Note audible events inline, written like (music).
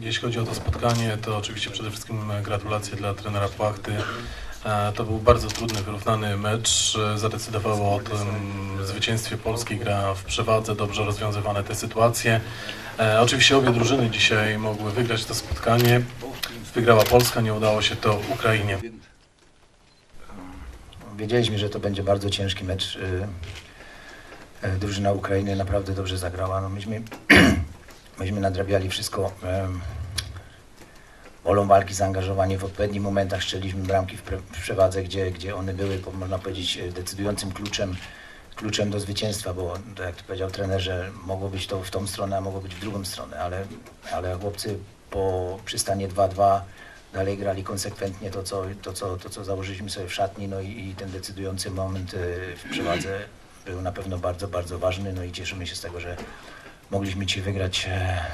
Jeśli chodzi o to spotkanie, to oczywiście przede wszystkim gratulacje dla trenera Płachty. E, To był bardzo trudny, wyrównany mecz. E, Zadecydowało o tym zwycięstwie Polski. Gra w przewadze, dobrze rozwiązywane te sytuacje. E, Oczywiście obie drużyny dzisiaj mogły wygrać to spotkanie. Wygrała Polska, nie udało się to Ukrainie. Wiedzieliśmy, że to będzie bardzo ciężki mecz. Y, Drużyna Ukrainy naprawdę dobrze zagrała. No myśmy, (clears throat) myśmy nadrabiali wszystko em, wolą walki, zaangażowanie w odpowiednich momentach. Strzeliliśmy bramki w, pre, w przewadze, gdzie, gdzie one były, można powiedzieć, y, decydującym kluczem, kluczem do zwycięstwa, bo tak jak powiedział trener, że mogło być to w tą stronę, a mogło być w drugą stronę, ale, ale chłopcy po przystanie 2-2 dalej grali konsekwentnie to co, to, co, to, co założyliśmy sobie w szatni, no i, i ten decydujący moment y, w przewadze był na pewno bardzo, bardzo ważny, no i cieszymy się z tego, że mogliśmy dzisiaj wygrać e,